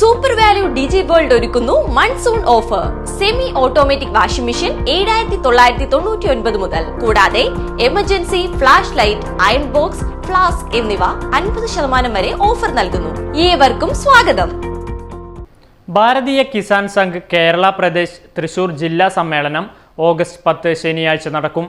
Super value digi world ഒരുക്കുന്നു monsoon offer semi automatic washing machine ഏഴായിരത്തി തൊള്ളായിരത്തി തൊണ്ണൂറ്റി ഒൻപത് മുതൽ. കൂടാതെ emergency flash light iron box flask എന്നിവ അൻപത് ശതമാനം വരെ ഓഫർ നൽകുന്നു. ഏവർക്കും സ്വാഗതം. ഭാരതീയ കിസാൻ സംഘ് കേരള പ്രദേശ് തൃശൂർ ജില്ലാ സമ്മേളനം ഓഗസ്റ്റ് പത്ത് ശനിയാഴ്ച നടക്കും.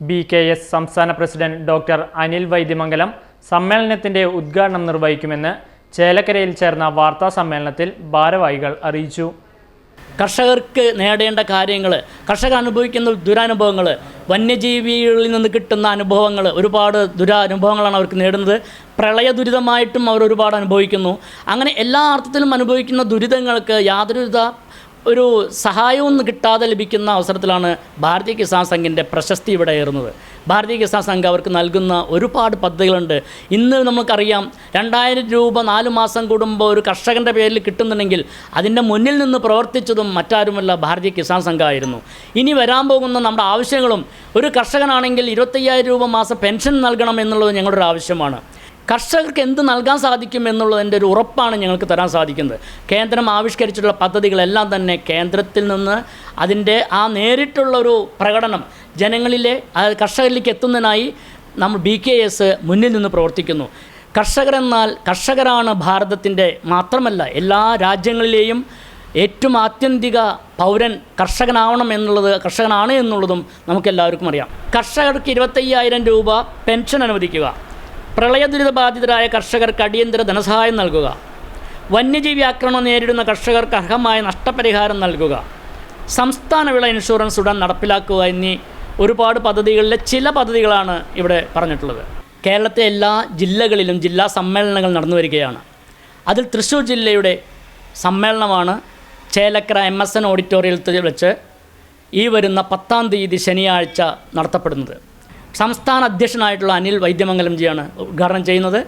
ബി കെ എസ് സംസ്ഥാന പ്രസിഡന്റ് ഡോക്ടർ അനിൽ വൈദ്യമംഗലം സമ്മേളനത്തിന്റെ ഉദ്ഘാടനം നിർവഹിക്കുമെന്ന് ചേലക്കരയിൽ ചേർന്ന വാർത്താ സമ്മേളനത്തിൽ ഭാരവാഹികൾ അറിയിച്ചു. കർഷകർക്ക് നേടേണ്ട കാര്യങ്ങൾ കർഷകർ അനുഭവിക്കുന്ന ദുരനുഭവങ്ങൾ വന്യജീവികളിൽ നിന്ന് കിട്ടുന്ന അനുഭവങ്ങൾ ഒരുപാട് ദുരനുഭവങ്ങളാണ് അവർക്ക് നേടുന്നത്. പ്രളയ ദുരിതമായിട്ടും അവർ ഒരുപാട് അനുഭവിക്കുന്നു. അങ്ങനെ എല്ലാ അർത്ഥത്തിലും അനുഭവിക്കുന്ന ദുരിതങ്ങൾക്ക് യാതൊരുവിധ ഒരു സഹായവും കിട്ടാതെ ലഭിക്കുന്ന അവസരത്തിലാണ് ഭാരതീയ കിസാൻ സംഘിന്റെ പ്രശസ്തി ഇവിടെ ഏറുന്നത്. ഭാരതീയ കിസാൻ സംഘം അവർക്ക് നൽകുന്ന ഒരുപാട് പദ്ധതികളുണ്ട്. ഇന്ന് നമുക്കറിയാം രണ്ടായിരം രൂപ നാല് മാസം കൂടുമ്പോൾ ഒരു കർഷകന്റെ പേരിൽ കിട്ടുന്നുണ്ടെങ്കിൽ അതിന്റെ മുന്നിൽ നിന്ന് പ്രവർത്തിച്ചതും മറ്റാരുമല്ല ഭാരതീയ കിസാൻ സംഘമായിരുന്നു ഇനി വരാൻ പോകുന്ന നമ്മുടെ ആവശ്യങ്ങളും ഒരു കർഷകനാണെങ്കിൽ ഇരുപത്തയ്യായിരം രൂപ മാസം പെൻഷൻ നൽകണം എന്നുള്ളത് ഞങ്ങളുടെ ഒരു ആവശ്യമാണ്. കർഷകർക്ക് എന്ത് നൽകാൻ സാധിക്കും എന്നുള്ളതിന്റെ ഒരു ഉറപ്പാണ് ഞങ്ങൾക്ക് തരാൻ സാധിക്കുന്നത്. കേന്ദ്രം ആവിഷ്കരിച്ചിട്ടുള്ള പദ്ധതികളെല്ലാം തന്നെ കേന്ദ്രത്തിൽ നിന്ന് അതിന്റെ ആ നേരിട്ടുള്ള ഒരു പ്രകടനം ജനങ്ങളിലെ കർഷകരിലേക്ക് എത്തുന്നതിനായി നമ്മൾ ബി കെ എസ് മുന്നിൽ നിന്ന് പ്രവർത്തിക്കുന്നു. കർഷകരെന്നാൽ കർഷകരാണ് ഭാരതത്തിന്റെ മാത്രമല്ല എല്ലാ രാജ്യങ്ങളിലെയും ഏറ്റവും ആത്യന്തിക പൗരൻ കർഷകനാവണം എന്നുള്ളത് കർഷകനാണ് എന്നുള്ളതും നമുക്കെല്ലാവർക്കും അറിയാം. കർഷകർക്ക് ഇരുപത്തയ്യായിരം രൂപ പെൻഷൻ അനുവദിക്കുക. പ്രളയ ദുരിതബാധിതരായ കർഷകർക്ക് അടിയന്തര ധനസഹായം നൽകുക. വന്യജീവി ആക്രമണം നേരിടുന്ന കർഷകർക്ക് അർഹമായ നഷ്ടപരിഹാരം നൽകുക. സംസ്ഥാന വിള ഇൻഷുറൻസ് ഉടൻ നടപ്പിലാക്കുക എന്നീ ഒരുപാട് പദ്ധതികളിലെ ചില പദ്ധതികളാണ് ഇവിടെ പറഞ്ഞിട്ടുള്ളത്. കേരളത്തെ എല്ലാ ജില്ലകളിലും ജില്ലാ സമ്മേളനങ്ങൾ നടന്നു വരികയാണ്. അതിൽ തൃശ്ശൂർ ജില്ലയുടെ സമ്മേളനമാണ് ചേലക്കര എം എസ് എൻ ഓഡിറ്റോറിയത്തിൽ വെച്ച് ഈ വരുന്ന പത്താം തീയതി ശനിയാഴ്ച നടത്തപ്പെടുന്നത്. സംസ്ഥാന അധ്യക്ഷനായിട്ടുള്ള അനിൽ വൈദ്യമംഗലം വൈദ്യമംഗലംജിയാണ് ഉദ്ഘാടനം ചെയ്യുന്നത്.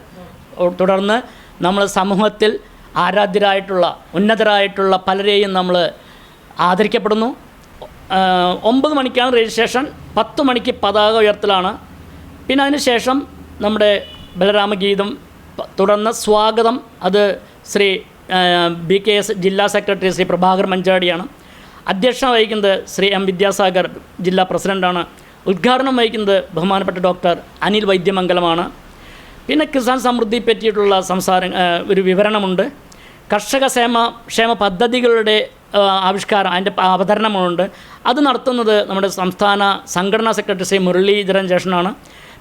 തുടർന്ന് നമ്മൾ സമൂഹത്തിൽ ആരാധ്യരായിട്ടുള്ള ഉന്നതരായിട്ടുള്ള പലരെയും നമ്മൾ ആദരിക്കപ്പെടുന്നു. ഒമ്പത് മണിക്കാണ് രജിസ്ട്രേഷൻ. പത്ത് മണിക്ക് പതാക ഉയർത്തലാണ്. പിന്നെ അതിനുശേഷം നമ്മുടെ ബലരാമഗീതം തുടർന്ന് സ്വാഗതം. അത് ശ്രീ ബി കെ എസ് ജില്ലാ സെക്രട്ടറി ശ്രീ പ്രഭാകർ മഞ്ചാടിയാണ്. അധ്യക്ഷത വഹിക്കുന്നത് ശ്രീ എം വിദ്യാസാഗർ ജില്ലാ പ്രസിഡന്റാണ് ഉദ്ഘാടനം വഹിക്കുന്നത് ബഹുമാനപ്പെട്ട ഡോക്ടർ അനിൽ വൈദ്യമംഗലമാണ്. പിന്നെ കിസാൻ സമൃദ്ധി പറ്റിയിട്ടുള്ള സംസാരം ഒരു വിവരണമുണ്ട്. കർഷക ക്ഷേമ ക്ഷേമ പദ്ധതികളുടെ ആവിഷ്കാരം അതിന്റെ അവതരണമുണ്ട്. അത് നടത്തുന്നത് നമ്മുടെ സംസ്ഥാന സംഘടനാ സെക്രട്ടറി ശ്രീ മുരളീധരൻ ജേഷനാണ്.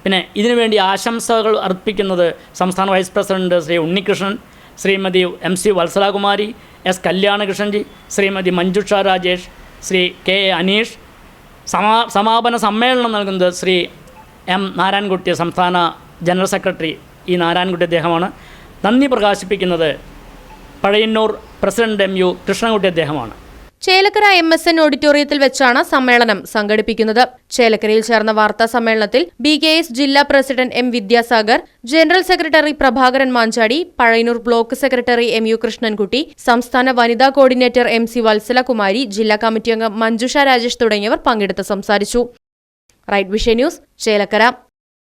പിന്നെ ഇതിനുവേണ്ടി ആശംസകൾ അർപ്പിക്കുന്നത് സംസ്ഥാന vice president Shri Unnikrishnan Shrimati M C Vatsalakumari S Kalyanakrishnanji Shrimati Manjusha Rajesh Shri K A Aneesh സമാ സമാപന സമ്മേളനം നൽകുന്നത് ശ്രീ എം നാരായൺകുട്ടി സംസ്ഥാന ജനറൽ സെക്രട്ടറി ഈ നാരായൺകുട്ടി അദ്ദേഹമാണ്. നന്ദി പ്രകാശിപ്പിക്കുന്നത് Pazhayannur president M U Krishnankutty അദ്ദേഹമാണ്. ചേലക്കര എം എസ് എൻ ഓഡിറ്റോറിയത്തിൽ വെച്ചാണ് സമ്മേളനം സംഘടിപ്പിക്കുന്നത്. ചേലക്കരയിൽ ചേർന്ന വാർത്താ സമ്മേളനത്തിൽ ബി കെ എസ് ജില്ലാ president M Vidyasagar general secretary Prabhakaran Manjadi Pazhayannur block secretary M U Krishnankutty സംസ്ഥാന വനിതാ കോർഡിനേറ്റർ എം സി വത്സലകുമാരി ജില്ലാ കമ്മിറ്റി അംഗം മഞ്ജുഷ രാജേഷ് തുടങ്ങിയവർ പങ്കെടുത്ത് സംസാരിച്ചു. Right vision news Chelakkara.